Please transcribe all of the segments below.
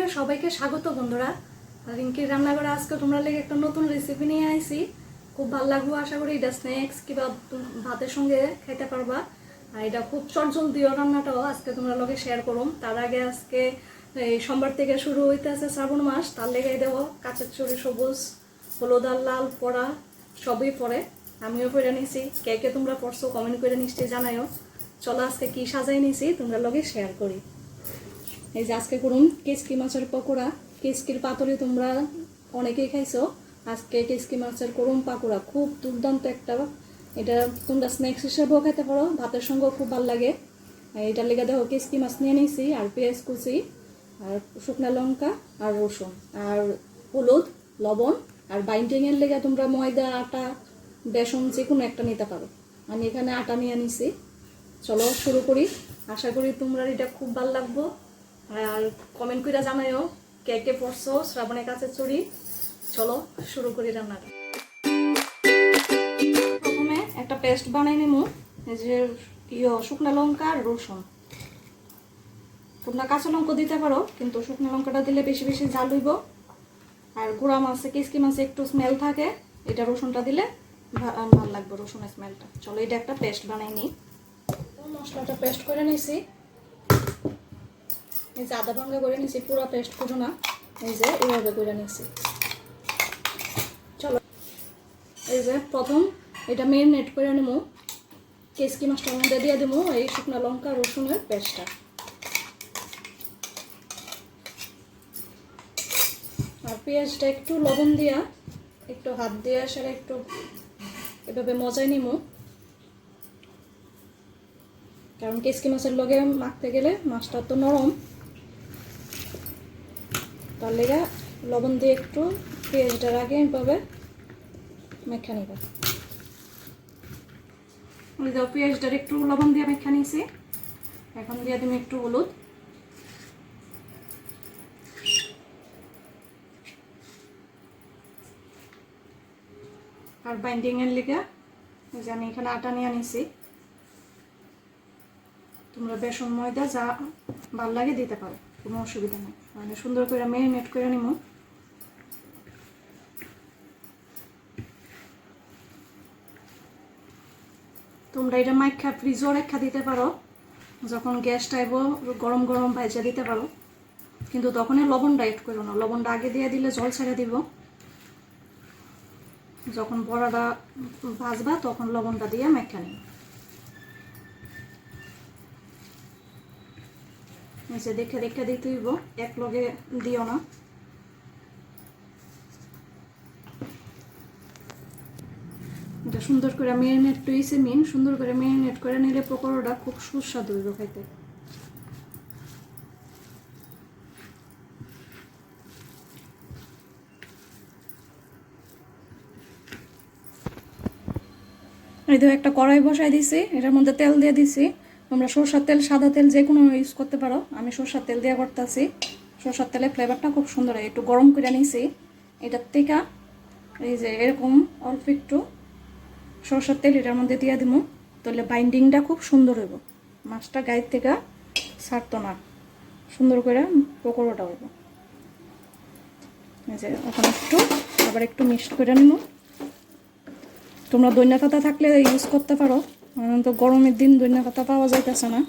রান্নাঘরে সবাইকে স্বাগত বন্ধুরা। রিঙ্কির রান্নাঘরে আজকে তোমরা লেগে একটা নতুন রেসিপি নিয়ে আইছি। খুব ভালো লাগবো, আশা করি এটা স্ন্যাক্স কিংবা ভাতের সঙ্গে খেতে পারবা। আর এটা খুব চটজলদিও রান্নাটাও আজকে তোমরা লগে শেয়ার করুম। তার আগে আজকে এই সোমবার থেকে শুরু হইতেছে শ্রাবণ মাস, তার লেগে দেব কাঁচের চুরি, সবুজ, হলুদ আর লাল পড়া, সবই পরে। আমিও পরে নিছি। কে কে তোমরা পড়ছো কমেন্ট করে নিশ্চয়ই জানাইও। চলো আজকে কি সাজাই নিছি, তোমরা লগে শেয়ার করি। এই যে আজকে করুন, কেসকি মাছের পকোড়া। কেসকির পাতুরি তোমরা অনেকেই খাইছো। আজকে কেসকি মাছের করুন পাকোড়া। খুব দুর্দান্ত একটা, এটা তোমরা স্ন্যাক্স হিসেবেও খেতে পারো। ভাতের সঙ্গেও খুব ভালো লাগে। এটার লেগে দেখো, কেসকি মাছ নিয়ে নিয়েছি আর পেঁয়াজ কুচি, আর শুকনো লঙ্কা, আর রসুন, আর হলুদ, লবণ, আর বাইন্ডিংয়ের লেগে তোমরা ময়দা, আটা, বেসন যে কোনো একটা নিতে পারো। আমি এখানে আটা নিয়ে নিছি। চলো শুরু করি। আশা করি তোমরা এটা খুব ভালো লাগবো। কমেন্ট করে জানাইও কে কে পড়ছো, শ্রাবণের কাছে চড়ি। চলো, শুরু করি রান্নাটা। প্রথমে একটা পেস্ট বানাই নিমু যে ইয়ে শুকনো লঙ্কা আর রসুন। তোমরা কাঁচা লঙ্কা দিতে পারো, কিন্তু শুকনো লঙ্কাটা দিলে বেশি বেশি ঝাল হইব। আর গুঁড়া মাছে, কিসকি মাছে একটু স্মেল থাকে, এটা রসুনটা দিলে ভালো লাগবে রসুনের স্মেলটা চলো, এটা একটা পেস্ট বানাই নিই। মশলাটা পেস্ট করে নিছি। এই যে আদা ভাঙ্গা করে নিছি পুরো পেস্ট করো না। এই যে এইভাবে করে নিছি চলো। এই যে প্রথম এটা মেরিনেট করে নেব। কেসকি মাছটার মধ্যে দিয়ে দেবো এই শুকনো লঙ্কা, রসুনের পেস্টটা আর পেঁয়াজটা একটু লবণ দিয়া, একটু হাত দিয়ে সেটা একটু এভাবে মজাই নিমু কারণ কেসকি মাছের লগে মাখতে গেলে মাছটা তো নরম। তার লেগে লবণ দিয়ে একটু পেঁয়াজটার আগে এইভাবে মেখা নিব। দাও পেঁয়াজটার একটু লবণ দিয়ে মেখা নিয়েছি। এখন দিয়ে দিম একটু হলুদ। আর বাইন্ডিংয়ের লেগে যে আমি এখানে আটা নিয়ে নিছি। তোমরা বেসন ময়দা যা ভালো লাগে দিতে পারো। কোনো অসুবিধা নেই। মানে সুন্দর করে মেরিনেট করে নিব। তোমরা এটা মাইখা ফ্রিজও রেখা দিতে পারো। যখন গ্যাস টাইব গরম গরম ভাজা দিতে পারো। কিন্তু তখনই লবণটা এড করো না। লবণটা আগে দিয়ে দিলে জল ছেড়ে দিব। যখন বড়াটা ভাজবা তখন লবণটা দিয়ে মেখা নিব। নিচে দেখে দেখে দিতে হইব। এক লগে দিও না। এটা সুন্দর করে মেরিনেট টুইছে মিন সুন্দর করে মেরিনেট করে নিলে পকোড়াটা খুব সুস্বাদু হইব খাইতে এই একটা কড়াই বসাই দিছি, এটার মধ্যে তেল দিয়ে দিছি। তোমরা সরষার তেল, সাদা তেল যে কোনো ইউজ করতে পারো। আমি সরষার তেল দিয়ে করতেছি। সরষার তেলের ফ্লেভারটা খুব সুন্দর হয়, একটু গরম করে নিয়েছি এটার থেকে এই যে এরকম অল্প একটু সরষার তেল এটার মধ্যে দিয়ে দিব তাহলে বাইন্ডিংটা খুব সুন্দর হইব। মাছটা গায়ের থেকে ছাড়তো না, সুন্দর করে পকোড়াটা হইব। এই যে ওখানে একটু, আবার একটু মিক্সড করে নিব তোমরা দৈন্য পাতা থাকলে ইউজ করতে পারো। এখন তো গরমের দিন দৈন্য পাতা পাওয়া যাইতেছে না।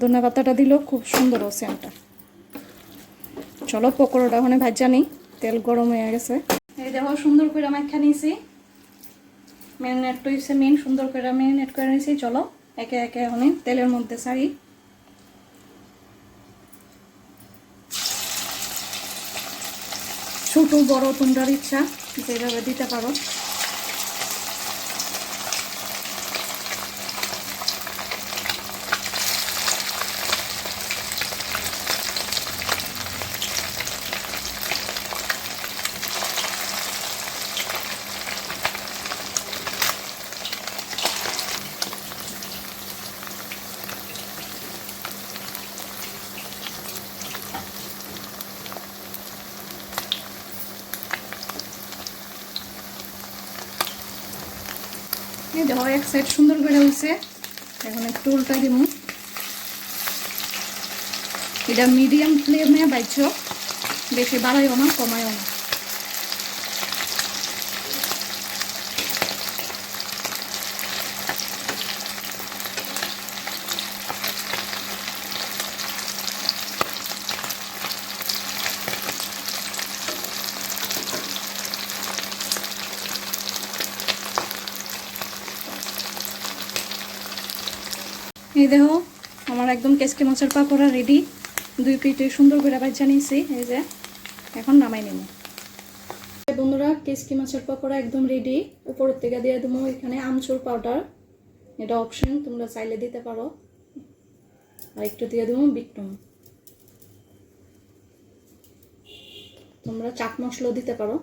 দৈন্য পাতাটা দিলেও খুব সুন্দর ও সেন্টটা চলো, পকোড়াটা ওখানে ভাজা নেই, তেল গরম হয়ে গেছে। এই দেখো, সুন্দর করে মাখা নিয়েছি। ম্যারিনেট হয়েছে মেন সুন্দর করে ম্যারিনেট করে নিয়েছি। চলো, একে একে ওখানে তেলের মধ্যে ছাড়ি। ছোট, বড়, তোমরার ইচ্ছা, যেভাবে দিতে পারো। এই দেখো, এক সাইড সুন্দর করে হয়েছে। এখন একটু উল্টাই দিব। এটা মিডিয়াম ফ্লেমে বাইছ, বেশি বাড়াইও না, কমাইও না। এই দেখো, আমার একদম কেসকি মাছের পাকোড়া রেডি দুই পিঠে সুন্দর করে বাচ্চা নিয়েছি, এই যে। এখন নামাই নেব। বন্ধুরা, কেসকি মাছের পাকোড়া একদম রেডি উপরের থেকে দিয়ে দেবো এখানে আমচুর পাউডার এটা অপশন তোমরা চাইলে দিতে পারো। আর একটু দিয়ে দেবো বিটনুন তোমরা চাট মশলাও দিতে পারো।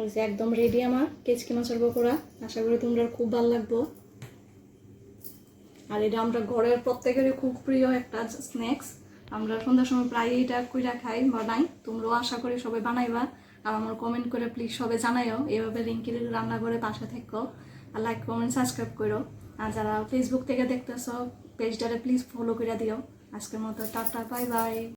এই যে একদম রেডি আমার কেচকি মাছের পকোড়া। আশা করি তোমরা খুব ভালো লাগবো। আর এটা আমরা ঘরের প্রত্যেকেরই খুব প্রিয় একটা স্ন্যাক্স আমরা সন্ধ্যার সময় প্রায় এটা কইরা খাই বানাই। তোমরাও আশা করি সবাই বানাইবা। আর আমার কমেন্ট করে প্লিজ সবাই জানাইও। এভাবে রিঙ্কির রান্না করে পাশে থেকো। আর লাইক কমেন্ট সাবস্ক্রাইব করো। আর যারা ফেসবুক থেকে দেখতেছো পেজটারে প্লিজ ফলো করে দিও। আজকের মতো টাটা বাই বাই